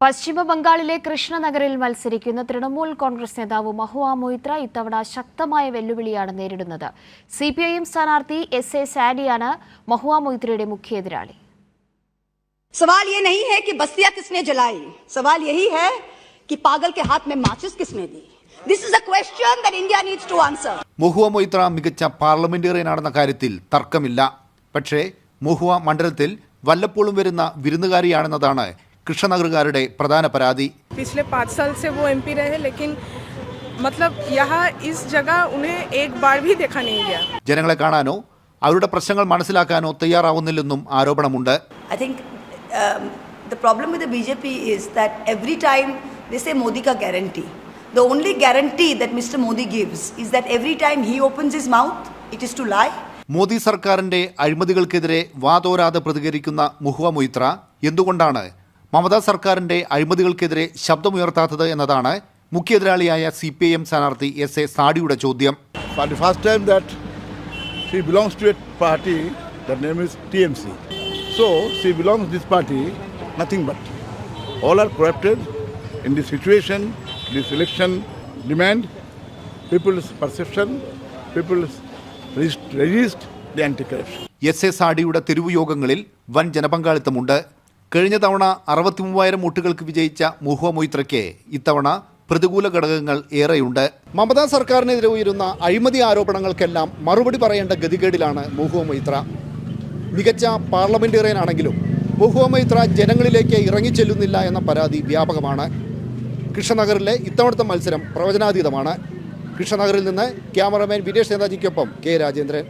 പശ്ചിമ ബംഗാളിലെ കൃഷ്ണനഗറിൽ മത്സരിക്കുന്ന തൃണമൂൽ കോൺഗ്രസ് നേതാവ് മഹുവ മൊയ്ത്ര ഇത്തവണ ശക്തമായ വെല്ലുവിളിയാണ് നേരിടുന്നത് സി പി ഐ എം സ്ഥാനാർത്ഥി എസ് എ സാനിയാണ് മഹുവ മൊയ്ത്രയുടെ മുഖ്യ എതിരാളി सवाल ये नहीं है कि बस्तियां किसने जलाई सवाल यही है कि पागल के हाथ में माचिस किसने दी this is a question that India needs to answer Mahua Moitra മികച്ച പാർലമെന്റേറിയനാണെന്ന കാര്യത്തിൽ തർക്കമില്ല പക്ഷേ മുഹുവ മണ്ഡലത്തിൽ വല്ലപ്പോഴും വരുന്ന വിരുന്നുകാരിയാണെന്നതാണ് കൃഷ്ണനഗറുകാരുടെ പ്രധാന പരാതി पिछले पाँच साल से वो एमपी रहे लेकिन मतलब यहाँ इस जगह उन्हें एक बार भी देखा नहीं गया ജനങ്ങളെ കാണാനോ അവരുടെ പ്രശ്നങ്ങൾ മനസ്സിലാക്കാനോ തയ്യാറാവുന്നില്ലെന്നും ആരോപണമുണ്ട് I think um, the problem with the BJP is that every time they say Modi ka guarantee, the only guarantee that Mr. Modi gives is that every time he opens his mouth, it is to lie. Modi സർക്കാരിന്റെ അഴിമതികൾക്കെതിരെ വാതോരാതെ പ്രതികരിക്കുന്ന മുഹുവ മൊയ്ത്ര എന്തുകൊണ്ടാണ് മമതാ സർക്കാരിന്റെ അഴിമതികൾക്കെതിരെ ശബ്ദമുയർത്താത്തത് എന്നതാണ് മുഖ്യ എതിരാളിയായ C P I M സ്ഥാനാർത്ഥി S A സാഡിയുടെ ചോദ്യം. First time that he belongs to a party the name is T so he belongs this party nothing but all are corrupted in the situation this election demand people's perception people's resist the anti corruption S A സാഡിയുടെ തെരുവു യോഗങ്ങളിൽ വൻ ജനപങ്കാളിത്തമുണ്ട്. കഴിഞ്ഞ തവണ അറുപത്തി മൂവായിരം വോട്ടുകൾക്ക് വിജയിച്ച മുഹുവ മൊയ്ത്രയ്ക്ക് ഇത്തവണ പ്രതികൂല ഘടകങ്ങൾ ഏറെയുണ്ട്. മമതാ സർക്കാരിനെതിരെ ഉയരുന്ന അഴിമതി ആരോപണങ്ങൾക്കെല്ലാം മറുപടി പറയേണ്ട ഗതികേടിലാണ് മുഹുവ മൊയ്ത്ര. മികച്ച പാർലമെന്റേറിയനാണെങ്കിലും മുഹുവ മൊയ്ത്ര ജനങ്ങളിലേക്ക് ഇറങ്ങിച്ചെല്ലുന്നില്ല എന്ന പരാതി വ്യാപകമാണ്. കൃഷ്ണനഗറിലെ ഇത്തവണത്തെ മത്സരം പ്രവചനാതീതമാണ്. കൃഷ്ണനഗറിൽ നിന്ന് ക്യാമറമാൻ വിനേഷ് നേതാജിക്കൊപ്പം കെ രാജേന്ദ്രൻ.